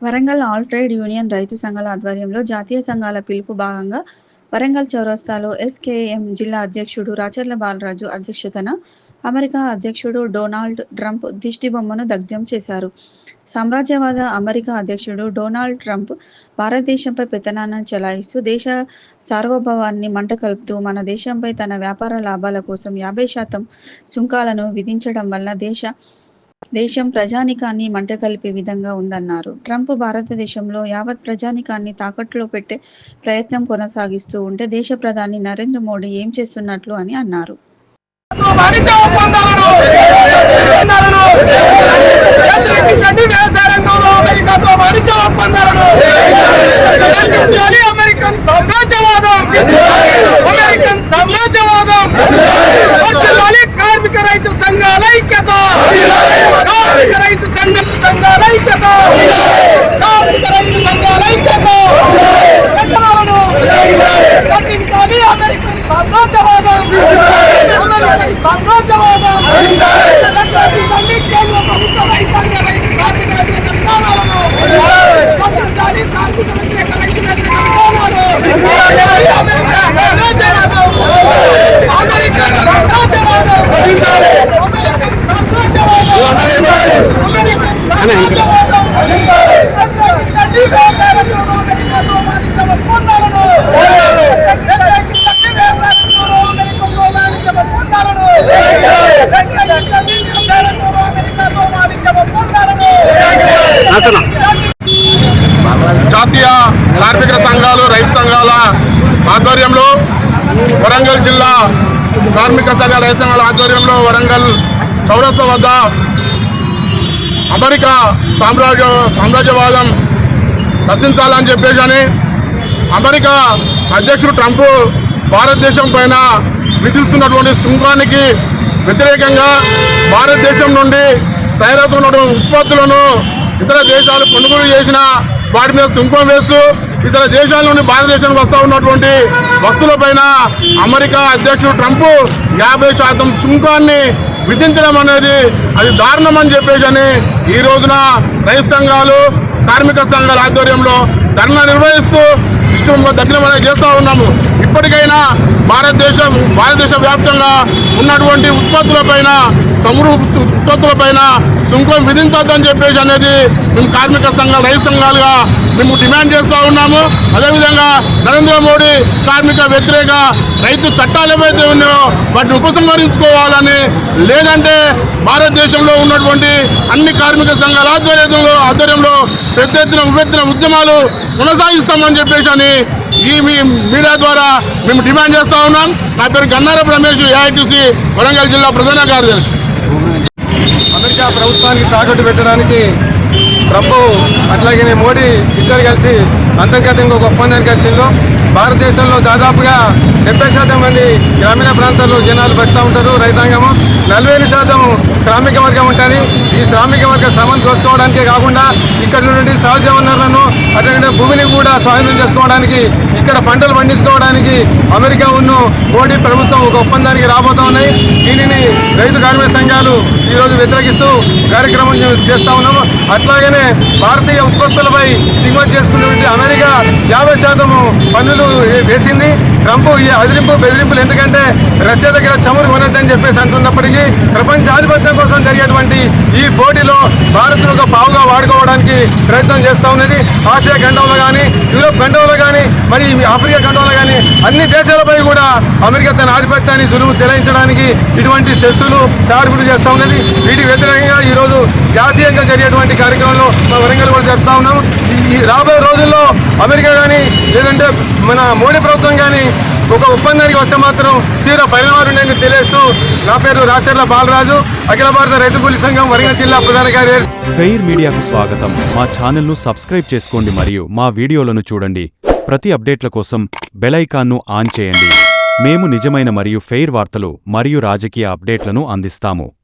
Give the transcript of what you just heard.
Warangal all trade union రైతు సంఘాల ఆధ్వర్యంలో జాతీయ సంఘాల పిలుపు భాగంగా వరంగల్ చౌరస్తాలో ఎస్కేఎం జిల్లా అధ్యక్షుడు రాచర్ల బాలరాజు అధ్యక్షతన అమెరికా అధ్యక్షుడు డొనాల్డ్ ట్రంప్ దిష్టిబొమ్మను దగ్ధం చేశారు. సామ్రాజ్యవాద అమెరికా అధ్యక్షుడు డొనాల్డ్ ట్రంప్ భారతదేశంపై పెత్తనాన్ని చెలాయిస్తూ దేశ సార్వభౌమాన్ని మంటకలుపుతూ మన దేశంపై తన వ్యాపార లాభాల కోసం యాభై శాతం సుంకాలను విధించడం వల్ల దేశ దేశం ప్రజానికాన్ని మంటగలిపే విధంగా ఉందన్నారు. ట్రంప్ భారతదేశంలో యావత్ ప్రజానికాన్ని తాకట్టులో పెట్టే ప్రయత్నం కొనసాగిస్తూ ఉంటే దేశ ప్రధాని నరేంద్ర మోడీ ఏం చేస్తున్నట్లు అని అన్నారు. వ్యతిరేకించండి వ్యవసాయ రంగంలో అమెరికాతో వాణిజ్య ఒప్పందాలను నశించాలి అమెరికన్ సామ్రాజ్యవాదం అమెరికన్ సామ్రాజ్యవాదం వర్ధిల్లాలి కార్మిక రైతు సంఘాల ఐక్యత కార్మిక రైతు సంఘ సంఘాల ఐక్యత కార్మిక రైతు సంఘాల ఐక్యత వేతనాలను నశించాలి అమెరికన్ సామ్రాజ్యవాదం అమెరికన్ సామ్రాజ్యవాదం నశించండి కేంద్ర ప్రభుత్వ రైతాంగ రైతు కార్మిక వ్యతిరేక విధానాలను నశించాలి కార్మిక వ్యతిరేక రైతు వ్యతిరేక విధానాలు అమెరికన్ సామ్రాజ్యవాదం అమెరికన్ సామ్రాజ్యవాదం అమెరికన్ సామ్రాజ్యవాదం అమెరికన్ సామ్రాజ్యవాదం నశించండి వ్యవసాయ రంగంలో అమెరికాతో వాణిజ్య ఒప్పందాలను వ్యతిరేకించండి వ్యవసాయ రంగంలో అమెరికాతో వాణిజ్య ఒప్పందాలను వ్యతిరేకించండి వ్యవసాయ రంగంలో అమెరికాతో వాణిజ్య ఒప్పందాలను జాతీయ కార్మిక సంఘాలు రైతు సంఘాల ఆధ్వర్యంలో వరంగల్ జిల్లా కార్మిక సంఘ రైతు సంఘాల ఆధ్వర్యంలో వరంగల్ చౌరస్తా వద్ద అమెరికా సామ్రాజ్య సామ్రాజ్యవాదం రచించాలని చెప్పేసి అని అమెరికా అధ్యక్షుడు ట్రంప్ భారతదేశం పైన విధిస్తున్నటువంటి సుంకానికి వ్యతిరేకంగా భారతదేశం నుండి తయారవుతున్నటువంటి ఉత్పత్తులను ఇతర దేశాలు కొనుగోలు చేసిన వాటి మీద సుంకం వేస్తూ ఇతర దేశాల నుండి భారతదేశానికి వస్తూ ఉన్నటువంటి వస్తువులపైన అమెరికా అధ్యక్షుడు ట్రంప్ యాభై శాతం సుంకాన్ని విధించడం అనేది అది దారుణం అని చెప్పేసి అని ఈ రోజున రైతు సంఘాలు కార్మిక సంఘాల ఆధ్వర్యంలో ధర్నా నిర్వహిస్తూ విష్ణు దగ్గర చేస్తూ ఉన్నాము. ఇప్పటికైనా భారతదేశం భారతదేశ వ్యాప్తంగా ఉన్నటువంటి ఉత్పత్తులపైన సమృద్ధి ఉత్పత్తులపైన సుంకం విధించొద్దని చెప్పేసి అనేది మేము కార్మిక సంఘాలు రైతు సంఘాలుగా మేము డిమాండ్ చేస్తూ ఉన్నాము. అదేవిధంగా నరేంద్ర మోడీ కార్మిక వ్యతిరేక రైతు చట్టాలు ఏవైతే ఉన్నాయో వాటిని ఉపసంహరించుకోవాలని లేదంటే భారతదేశంలో ఉన్నటువంటి అన్ని కార్మిక సంఘాల ఆధ్వర్యంలో ఆధ్వర్యంలో పెద్ద ఎత్తున ఉద్యమాలు కొనసాగిస్తామని చెప్పేసి అని ఈ మీ మీడియా ద్వారా మేము డిమాండ్ చేస్తా ఉన్నాం. నా పేరు గన్నారపు రమేష్ ఏఐటీసీ వరంగల్ జిల్లా ప్రధాన కార్యదర్శి. అమెరికా ప్రభుత్వానికి తాకట్టు పెట్టడానికి ట్రంప్ అట్లాగే మోడీ ఇద్దరు కలిసి అంతర్గతంగా ఒక ఒప్పందానికి వచ్చిందో భారతదేశంలో దాదాపుగా డెబ్బై శాతం మంది గ్రామీణ ప్రాంతాల్లో జనాలు బతుకుతూ ఉంటారు. రైతాంగము నలభై ఐదు శాతం శ్రామిక వర్గం ఉంటుంది. ఈ శ్రామిక వర్గ శ్రమను దోసుకోవడానికే కాకుండా ఇక్కడ నుండి సహజ వనరులను అటువంటి భూమిని కూడా స్వాధీనం చేసుకోవడానికి ఇక్కడ పంటలు పండించుకోవడానికి అమెరికా ఉన్న మోడీ ప్రభుత్వం ఒక ఒప్పందానికి రాబోతా ఉన్నాయి దీనిని రైతు కార్మిక సంఘాలు ఈరోజు వ్యతిరేకిస్తూ కార్యక్రమం చేస్తా ఉన్నాము. అట్లాగనే భారతీయ ఉత్పత్తులపై దిగుమతి చేసుకున్నటువంటి అమెరికా యాభై శాతము పన్నులు వేసింది. ట్రంప్ ఈ అదిరింపు బెదిరింపులు ఎందుకంటే రష్యా దగ్గర చమురు కొనొద్దని చెప్పేసి అంటున్నప్పటికీ ప్రపంచ ఆధిపత్యం కోసం జరిగేటువంటి ఈ ఈ పోటీలో భారత్ ఒక పావుగా వాడుకోవడానికి ప్రయత్నం చేస్తూ ఉన్నది. ఆసియా ఖండంలో కానీ యూరోప్ ఖండంలో కానీ మరి ఆఫ్రికా ఖండంలో కానీ అన్ని దేశాలపై కూడా అమెరికా తన ఆధిపత్యాన్ని సులువు చెలాయించడానికి ఇటువంటి శస్సులు తాడుగులు చేస్తూ ఉన్నది. వీటి వ్యతిరేకంగా ఈ రోజు జాతీయంగా జరిగేటువంటి కార్యక్రమంలో మా వరంగల్ కూడా జరుపుతా ఉన్నాం. ఈ రాబోయే రోజుల్లో అమెరికా కానీ లేదంటే మన మోడీ ప్రభుత్వం కానీ ఒక ఒప్పందానికి వస్తే మాత్రం తీవ్ర పరిణామాలు ఉన్నాయని తెలియజేస్తూ నా పేరు రాచర్ల బాలరాజు. అఖిల భారత రైతు కూలి సంఘం వరంగల్ జిల్లా ప్రధాన కార్యదర్శి. ఫెయిర్ మీడియాకు స్వాగతం. మా ఛానల్ను సబ్స్క్రైబ్ చేసుకోండి మరియు మా వీడియోలను చూడండి. ప్రతి అప్డేట్ల కోసం బెలైకాన్ను ఆన్ చేయండి. మేము నిజమైన మరియు ఫెయిర్ వార్తలు మరియు రాజకీయ అప్డేట్లను అందిస్తాము.